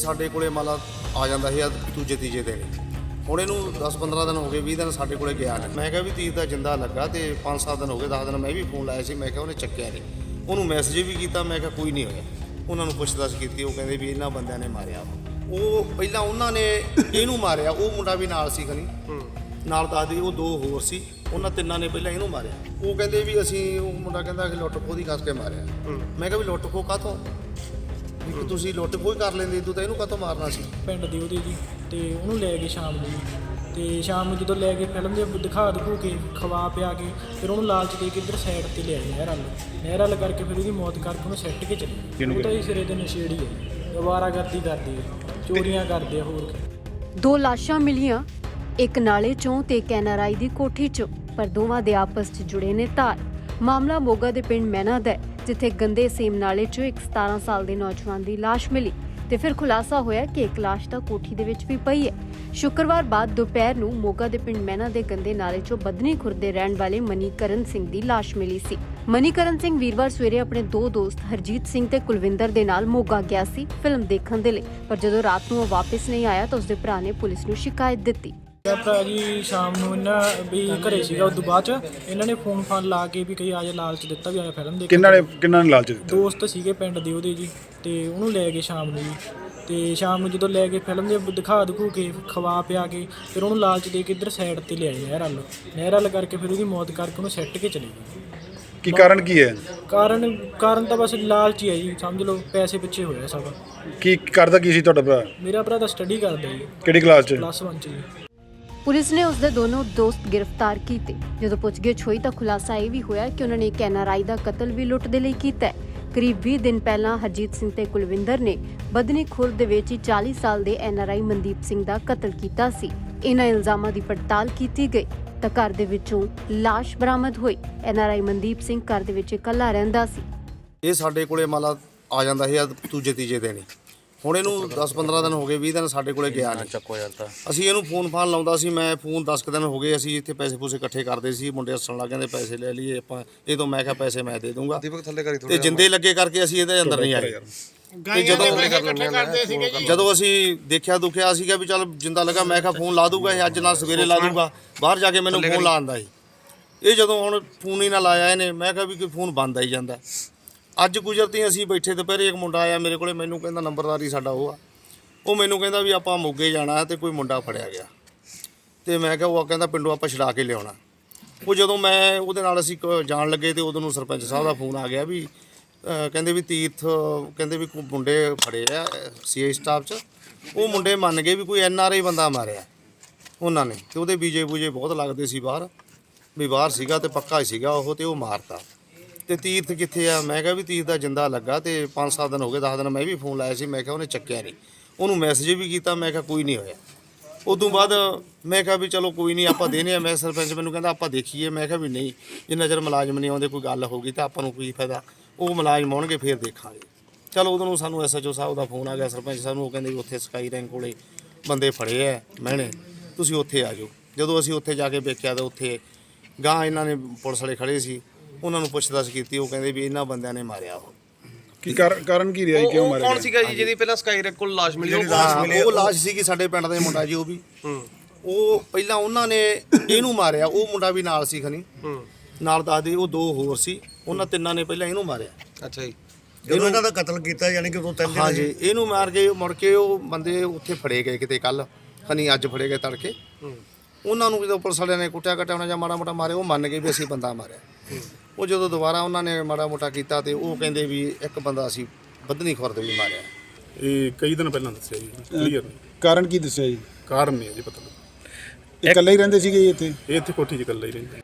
ਸਾਡੇ ਕੋਲੇ ਮੰਨ ਲਾ ਆ ਜਾਂਦਾ ਅੱਜ ਦੂਜੇ ਤੀਜੇ ਦਿਨ। ਹੀ। ਹੁਣ ਇਹਨੂੰ 10-15 ਦਿਨ ਹੋ ਗਏ 20 ਦਿਨ ਸਾਡੇ ਕੋਲੇ ਗਿਆ ਨਹੀਂ। ਮੈਂ ਕਿਹਾ ਵੀ ਤੀਰ ਦਾ ਜਿੰਦਾ ਲੱਗਾ ਤੇ 5-7 ਦਿਨ ਹੋ ਗਏ 10 ਦਿਨ ਮੈਂ ਵੀ ਫੋਨ ਲਾਇਆ ਸੀ ਮੈਂ ਕਿਹਾ ਉਹਨੇ ਚੱਕਿਆ ਨਹੀਂ। ਉਹਨੂੰ ਮੈਸੇਜ ਵੀ ਕੀਤਾ ਮੈਂ ਕਿਹਾ ਕੋਈ ਨਹੀਂ ਹੋਇਆ। ਉਹਨਾਂ ਨੂੰ ਪੁੱਛਦਾਸ ਕੀਤੀ ਉਹ ਕਹਿੰਦੇ ਵੀ ਇਹਨਾਂ ਬੰਦਿਆਂ ਨੇ ਮਾਰਿਆ। ਉਹ ਪਹਿਲਾਂ ਉਹਨਾਂ ਨੇ ਇਹਨੂੰ ਮਾਰਿਆ ਉਹ ਮੁੰਡਾ ਵੀ ਨਾਲ ਸੀ ਖਣੀ ਨਾਲ ਦੱਸਦੇ ਉਹ ਦੋ ਹੋਰ ਸੀ ਉਹਨਾਂ ਤਿੰਨਾਂ ਨੇ ਪਹਿਲਾਂ ਇਹਨੂੰ ਮਾਰਿਆ। ਉਹ ਕਹਿੰਦੇ ਵੀ ਅਸੀਂ ਉਹ ਮੁੰਡਾ ਕਹਿੰਦਾ ਕਿ ਲੁੱਟ ਖੋਹ ਦੀ ਕੱਸ ਕੇ ਮਾਰਿਆ। ਮੈਂ ਕਿਹਾ ਵੀ ਲੁੱਟ ਖੋਹ ਕਾਹਤੋਂ? ਵੀ ਕਿ ਤੁਸੀਂ ਲੁੱਟ ਖੋਹ ਹੀ ਕਰ ਲੈਂਦੇ ਤੂੰ ਤਾਂ ਇਹਨੂੰ ਕਾਹਤੋਂ ਮਾਰਨਾ ਸੀ? ਪਿੰਡ ਦੀ ਉਹਦੀ ਜੀ ਤੇ ਉਹਨੂੰ ਲੈ ਗਏ ਸ਼ਾਮ ਨੂੰ। ਜੀ ਤੇ ਸ਼ਾਮ ਨੂੰ ਜਦੋਂ ਲੈ ਕੇ ਫਿਲਮ ਦੇ ਦਿਖਾ ਦਿਖੂ ਕੇ ਖਵਾ ਪਿਆ ਕੇ ਫਿਰ ਉਹਨੂੰ ਲਾਲਚ ਦੇ ਕੇ ਇੱਧਰ ਸਾਈਡ ਤੇ ਲਿਆਏ ਨਹਿਰ ਵੱਲ। ਨਹਿਰ ਵੱਲ ਕਰਕੇ ਫਿਰ ਉਹਦੀ ਮੌਤ ਕਰਕੇ ਉਹਨੂੰ ਸੱਟ ਕੇ ਚਲੇ ਉਹ ਤਾਂ ਹੀ ਸਿਰੇ ਦੇ ਨਸ਼ੇੜੀ ਹੈ ਅਵਾਰਾਗਰਦੀ ਕਰਦੇ ਆ। ਚੋਰੀਆਂ ਕਰਦੇ ਆ ਹੋਰ ਦੋ ਲਾਸ਼ਾਂ ਮਿਲੀਆਂ ਇੱਕ ਨਾਲੇ ਚੋਂ ਤੇ ਇੱਕ ਐਨਆਰਆਈ ਦੀ ਕੋਠੀ ਚੋਂ ਪਰ ਦੋਵਾਂ ਦੇ ਆਪਸ 'ਚ ਜੁੜੇ ਨੇ ਤਾਰ। ਮਾਮਲਾ ਮੋਗਾ ਦੇ ਪਿੰਡ ਮਹਿਨਾ ਦਾ ਹੈ, ਜਿੱਥੇ ਗੰਦੇ ਸੇਮ ਨਾਲੇ ਚੋਂ ਇੱਕ 17 ਸਾਲ ਦੇ ਨੌਜਵਾਨ ਦੀ ਲਾਸ਼ ਮਿਲੀ ਤੇ ਫਿਰ ਖੁਲਾਸਾ ਹੋਇਆ ਕਿ ਇੱਕ ਲਾਸ਼ ਤਾਂ ਕੋਠੀ ਦੇ ਵਿੱਚ ਵੀ ਪਈ ਹੈ। ਸ਼ੁੱਕਰਵਾਰ ਬਾਅਦ ਦੁਪਹਿਰ ਨੂੰ ਮੋਗਾ ਦੇ ਪਿੰਡ ਮਹਿਨਾ ਦੇ ਗੰਦੇ ਨਾਲੇ ਚੋਂ ਬਦਨੀ ਖੁਰਦ ਦੇ ਰਹਿਣ ਵਾਲੇ ਮਨੀਕਰਨ ਸਿੰਘ ਦੀ ਲਾਸ਼ ਮਿਲੀ ਸੀ। ਮਨੀਕਰਨ ਸਿੰਘ ਵੀਰਵਾਰ ਸਵੇਰੇ ਆਪਣੇ ਦੋ ਦੋਸਤ ਹਰਜੀਤ ਸਿੰਘ ਤੇ ਕੁਲਵਿੰਦਰ ਦੇ ਨਾਲ ਮੋਗਾ ਗਿਆ ਸੀ ਫਿਲਮ ਦੇਖਣ ਦੇ ਲਈ, ਪਰ ਜਦੋਂ ਰਾਤ ਨੂੰ ਉਹ ਵਾਪਸ ਨਹੀਂ ਆਇਆ ਤਾਂ ਉਸਦੇ ਭਰਾ ਨੇ ਪੁਲਿਸ ਨੂੰ ਸ਼ਿਕਾਇਤ ਦਿੱਤੀ। ਮੇਰਾ ਭਰਾ ਜੀ ਸ਼ਾਮ ਨੂੰ ਇਹਨਾਂ ਵੀ ਘਰੇ ਸੀਗਾ ਉਸ ਤੋਂ ਬਾਅਦ ਚ ਇਹਨਾਂ ਨੇ ਫੋਨ ਫਾਨ ਲਾ ਕੇ ਵੀ ਕਈ ਆਜੇ ਲਾਲਚ ਦਿੱਤਾ ਵੀ ਆਇਆ ਫਿਲਮ ਦੇਖ ਕਿੰਨਾਂ ਨੇ ਕਿੰਨਾਂ ਨੇ ਲਾਲਚ ਦਿੱਤਾ? ਦੋਸਤ ਸੀਗੇ ਪਿੰਡ ਦੇ ਉਹਦੇ ਜੀ ਤੇ ਉਹਨੂੰ ਲੈ ਗਏ ਸ਼ਾਮ ਨੂੰ ਜੀ। ਤੇ ਸ਼ਾਮ ਨੂੰ ਜਦੋਂ ਲੈ ਕੇ ਫਿਲਮ ਦੇ ਦਿਖਾ ਦਿਖੂ ਕੇ ਖਵਾ ਪਿਆ ਕੇ ਫਿਰ ਉਹਨੂੰ ਲਾਲਚ ਦੇ ਕੇ ਇੱਧਰ ਸਾਈਡ ਤੇ ਲਿਆਏ ਨਹਿਰ ਵੱਲ। ਨਹਿਰ ਵੱਲ ਕਰਕੇ ਫਿਰ ਉਹਦੀ ਮੌਤ ਕਰਕੇ ਉਹਨੂੰ ਸੱਟ ਕੇ ਚਲੇ ਗਏ। ਕੀ ਕਾਰਨ ਕੀ ਹੈ? ਕਾਰਨ ਕਾਰਨ ਤਾਂ ਬਸ ਲਾਲਚ ਹੀ ਹੈ ਜੀ ਸਮਝ ਲਓ ਪੈਸੇ ਪਿੱਛੇ ਹੋਇਆ ਸਭ। ਕੀ ਕਰਦਾ ਕੀ ਸੀ ਤੁਹਾਡਾ ਭਰਾ? ਮੇਰਾ ਭਰਾ ਤਾਂ ਸਟੱਡੀ ਕਰਦਾ ਜੀ। ਕਿਹੜੀ ਕਲਾਸ 'ਚ? ਪਲੱਸ 1 ਚ ਜੀ। ਪੁਲਿਸ ਨੇ ਉਸਦੇ ਦੋਨੋਂ ਦੋਸਤ ਗ੍ਰਿਫਤਾਰ ਕੀਤੇ। ਜਦੋਂ ਪੁੱਛਗਿੱਛ ਹੋਈ ਤਾਂ ਖੁਲਾਸਾ ਇਹ ਵੀ ਹੋਇਆ ਕਿ ਉਹਨਾਂ ਨੇ ਇੱਕ ਐਨਆਰਆਈ ਦਾ ਕਤਲ ਵੀ ਲੁੱਟ ਦੇ ਲਈ ਕੀਤਾ ਹੈ। ਕਰੀਬ 20 ਦਿਨ ਪਹਿਲਾਂ ਹਰਜੀਤ ਸਿੰਘ ਤੇ ਕੁਲਵਿੰਦਰ ਨੇ ਬਦਨੀ ਖੁਰਦ ਦੇ ਵਿੱਚ 40 ਸਾਲ ਦੇ ਐਨਆਰਆਈ ਮਨਦੀਪ ਸਿੰਘ ਦਾ ਕਤਲ ਕੀਤਾ ਸੀ। ਇਹਨਾਂ ਇਲਜ਼ਾਮਾਂ ਦੀ ਪੜਤਾਲ ਕੀਤੀ ਗਈ ਤਾਂ ਘਰ ਦੇ ਵਿੱਚੋਂ ਲਾਸ਼ ਬਰਾਮਦ ਹੋਈ। ਐਨਆਰਆਈ ਮਨਦੀਪ ਸਿੰਘ ਘਰ ਦੇ ਵਿੱਚ ਇਕੱਲਾ ਰਹਿੰਦਾ ਸੀ। ਇਹ ਸਾਡੇ ਕੋਲੇ ਮੰਨ ਆ ਜਾਂਦਾ ਸੀ ਅੱਜ ਦੂਜੇ ਤੀਜੇ ਦਿਨ ਹੀ। ਹੁਣ ਇਹਨੂੰ 10-15 ਦਿਨ ਹੋ ਗਏ 20 ਦਿਨ ਸਾਡੇ ਕੋਲੇ ਗਿਆ ਨਹੀਂ। ਚੱਕੋ ਯਾਰ ਤਾਂ। ਅਸੀਂ ਇਹਨੂੰ ਫੋਨ ਫਾਨ ਲਾਉਂਦਾ ਸੀ ਮੈਂ ਫੋਨ 10 ਕੁ ਦਿਨ ਹੋ ਗਏ ਅਸੀਂ ਇੱਥੇ ਪੈਸੇ ਪੂਸੇ ਇਕੱਠੇ ਕਰਦੇ ਸੀ ਮੁੰਡੇ ਹੱਸਣ ਲੱਗ ਜਾਂਦੇ ਪੈਸੇ ਲੈ ਲਈਏ ਆਪਾਂ ਇਹ ਤੋਂ ਮੈਂ ਕਿਹਾ ਪੈਸੇ ਮੈਂ ਦੇ ਦੂੰਗਾ। ਦੀਪਕ ਥੱਲੇ ਕਰੀ ਤੇ ਜਿੰਦੇ ਲੱਗੇ ਕਰਕੇ ਅਸੀਂ ਇਹਦੇ ਅੰਦਰ ਨਹੀਂ ਆਏ। ਤੇ ਜਦੋਂ ਜਦੋਂ ਅਸੀਂ ਦੇਖਿਆ ਦੁਖਿਆ ਸੀਗਾ ਵੀ ਚੱਲ ਜਿੰਦਾ ਲੱਗਾ ਮੈਂ ਕਿਹਾ ਫੋਨ ਲਾ ਦੂਗਾ ਇਹ ਅੱਜ ਨਾਲ ਸਵੇਰੇ ਲਾ ਦੂਗਾ। ਬਾਹਰ ਜਾ ਕੇ ਮੈਨੂੰ ਫੋਨ ਲਾਉਂਦਾ ਸੀ। ਇਹ ਜਦੋਂ ਹੁਣ ਫੋਨ ਹੀ ਨਾ ਲਾਇਆ ਇਹਨੇ ਮੈਂ ਕਿਹਾ ਵੀ ਕੋਈ ਫੋਨ ਬੰਦ ਆਈ ਜਾਂਦਾ। ਅੱਜ ਗੁਜਰਤੀ ਅਸੀਂ ਬੈਠੇ ਦੁਪਹਿਰੇ, ਇੱਕ ਮੁੰਡਾ ਆਇਆ ਮੇਰੇ ਕੋਲੇ, ਮੈਨੂੰ ਕਹਿੰਦਾ ਨੰਬਰਦਾਰੀ ਸਾਡਾ ਉਹ ਆ। ਉਹ ਮੈਨੂੰ ਕਹਿੰਦਾ ਵੀ ਆਪਾਂ ਮੋਗੇ ਜਾਣਾ ਤੇ ਕੋਈ ਮੁੰਡਾ ਫੜਿਆ ਗਿਆ। ਤੇ ਮੈਂ ਕਿਹਾ, ਉਹ ਕਹਿੰਦਾ ਪਿੰਡੋਂ ਆਪਾਂ ਛਡਾ ਕੇ ਲਿਆਉਣਾ। ਉਹ ਜਦੋਂ ਮੈਂ ਉਹਦੇ ਨਾਲ ਅਸੀਂ ਕ- ਜਾਣ ਲੱਗੇ ਤੇ ਉਦੋਂ ਨੂੰ ਸਰਪੰਚ ਸਾਹਿਬ ਦਾ ਫੋਨ ਆ ਗਿਆ ਵੀ ਕਹਿੰਦੇ ਵੀ ਤੀਰਥ, ਕਹਿੰਦੇ ਵੀ ਕੋਈ ਮੁੰਡੇ ਫੜੇ ਆ, ਸੀਆਈ ਸਟਾਫ 'ਚ। ਉਹ ਮੁੰਡੇ ਮੰਨ ਗਏ ਵੀ ਕੋਈ ਐਨ ਆਰ ਆਈ ਬੰਦਾ ਮਾਰਿਆ ਉਹਨਾਂ ਨੇ। ਤੇ ਉਹਦੇ ਬੀਜੇ ਬੂਜੇ ਬਹੁਤ ਲੱਗਦੇ ਸੀ ਬਾਹਰ। ਵੀ ਬਾਹਰ ਸੀਗਾ ਤੇ ਪੱਕਾ ਹੀ ਸੀਗਾ ਉਹ ਤੇ ਉਹ ਮਾਰਤਾ। ਤੇ ਤੀਰਥ ਕਿੱਥੇ ਆ? ਮੈਂ ਕਿਹਾ ਵੀ ਤੀਰਥ ਦਾ ਜਿੰਦਾ ਲੱਗਾ ਤੇ 5-7 ਦਿਨ ਹੋ ਗਏ 10 ਦਿਨ ਮੈਂ ਵੀ ਫੋਨ ਲਾਇਆ ਸੀ, ਮੈਂ ਕਿਹਾ ਉਹਨੇ ਚੱਕਿਆ ਨਹੀਂ। ਉਹਨੂੰ ਮੈਸੇਜ ਵੀ ਕੀਤਾ, ਮੈਂ ਕਿਹਾ ਕੋਈ ਨਹੀਂ ਹੋਇਆ। ਉਦੋਂ ਬਾਅਦ ਮੈਂ ਕਿਹਾ ਵੀ ਚਲੋ ਕੋਈ ਨਹੀਂ, ਆਪਾਂ ਦੇਨੇ ਆ। ਮੈਂ ਸਰਪੰਚ ਮੈਨੂੰ ਕਹਿੰਦਾ, ਆਪਾਂ ਦੇਖੀਏ। ਮੈਂ ਕਿਹਾ ਵੀ ਨਹੀਂ, ਜਿੰਨਾ ਚਿਰ ਮੁਲਾਜ਼ਮ ਨਹੀਂ ਆਉਂਦੇ, ਕੋਈ ਗੱਲ ਹੋਗੀ ਤਾਂ ਆਪਾਂ ਨੂੰ ਕੋਈ ਫਾਇਦਾ। ਉਹ ਮੁਲਾਜ਼ਮ ਆਉਣਗੇ, ਫੇਰ ਦੇਖਾਂਗੇ। ਚਲੋ ਉਦੋਂ ਨੂੰ ਸਾਨੂੰ ਐਸਐਚਓ ਸਾਹਿਬ ਦਾ ਫੋਨ ਆ ਗਿਆ, ਸਰਪੰਚ ਸਾਹਿਬ ਨੂੰ ਉਹ ਕਹਿੰਦੇ ਵੀ ਉੱਥੇ ਸਕਾਈ ਰੈਂਕ ਕੋਲੇ ਬੰਦੇ ਫੜੇ ਐ ਮੈਨੇ ਤੁਸੀਂ ਉੱਥੇ ਆ ਜਾਓ। ਜਦੋਂ ਅਸੀਂ ਉੱਥੇ ਜਾ ਕੇ ਵੇਖਿਆ ਤਾਂ ਉੱਥੇ ਗਾਂ ਇਹਨਾਂ ਨੇ ਪੁਲਿਸ ਵਾਲੇ ਖੜੇ ਸੀ। ਉਹਨਾਂ ਨੂੰ ਪੁੱਛਦਾਸ ਕੀਤੀ ਉਹ ਕਹਿੰਦੇ ਵੀ ਇਹਨਾਂ ਬੰਦਿਆਂ ਨੇ ਮਾਰਿਆ ਉਹ। ਕੀ ਕਾਰ- ਕਾਰਨ ਕੀ ਰਿਹਾ ਜੀ ਕਿਉਂ ਉਹ ਮਾਰਿਆ ਕੌਣ? ਸੀਗਾ ਜੀ ਜਿਹਦੀ ਪਹਿਲਾਂ ਸਕਾਈ ਰੈਕ ਕੋਲ ਲਾਸ਼ ਮਿਲੀ? ਉਹ ਹਾਂ, ਉਹ ਲਾਸ਼ ਸੀਗੀ ਸਾਡੇ ਪਿੰਡ ਦਾ ਹੀ ਮੁੰਡਾ ਜੀ ਉਹ ਵੀ। ਉਹ ਪਹਿਲਾਂ ਉਹਨਾਂ ਨੇ ਇਹਨੂੰ ਮਾਰਿਆ ਉਹ ਮੁੰਡਾ ਵੀ ਨਾਲ ਸੀ ਖਣੀ ਨਾਲ ਦੱਸਦੇ ਉਹ ਦੋ ਹੋਰ ਸੀ ਉਹਨਾਂ ਤਿੰਨਾਂ ਨੇ ਪਹਿਲਾਂ ਇਹਨੂੰ ਮਾਰਿਆ। ਅੱਛਾ ਜੀ। ਜਦੋਂ ਇਹਨਾਂ ਦਾ ਕਤਲ ਕੀਤਾ ਯਾਨੀ ਕਿ ਉਹ ਤਿੰਨ ਦਿਨ ਹਾਂਜੀ ਇਹਨੂੰ ਮਾਰ ਕੇ ਮੁੜ ਕੇ ਉਹ ਬੰਦੇ ਉੱਥੇ ਫੜੇ ਗਏ ਕਿਤੇ ਕੱਲ ਖਣੀ ਅੱਜ ਫੜੇ ਗਏ ਤੜਕੇ। ਉਹਨਾਂ ਨੂੰ ਜਦੋਂ ਪੁਲਿਸ ਵਾਲਿਆਂ ਨੇ ਕੁੱਟਿਆ ਕਟਿਆ ਉਹਨਾਂ ਜਾਂ ਮਾੜਾ ਮੋਟਾ ਮਾਰੇ ਉਹ ਮੰਨ ਗਏ ਵੀ ਅਸੀਂ ਬੰਦਾ ਮਾਰਿਆ। ਉਹ ਜਦੋਂ ਦੁਬਾਰਾ ਉਹਨਾਂ ਨੇ ਮਾੜਾ ਮੋਟਾ ਕੀਤਾ ਤੇ ਉਹ ਕਹਿੰਦੇ ਵੀ ਇੱਕ ਬੰਦਾ ਅਸੀਂ ਬੱਧਨੀ ਖੁਰਦ ਵੀ ਮਾਰਿਆ। ਇਹ ਕਈ ਦਿਨ ਪਹਿਲਾਂ ਦੱਸਿਆ ਜੀ ਕਲੀਅਰ ਕਾਰਨ ਕੀ ਦੱਸਿਆ ਜੀ? ਕਾਰਨ ਨਹੀਂ ਹੈ ਜੀ ਪਤਾ ਇਹ ਇਕੱਲੇ ਹੀ ਰਹਿੰਦੇ ਸੀਗੇ ਜੀ ਇੱਥੇ? ਇਹ ਇੱਥੇ ਕੋਠੀ 'ਚ ਇਕੱਲਾ ਹੀ ਰਹਿੰਦਾ।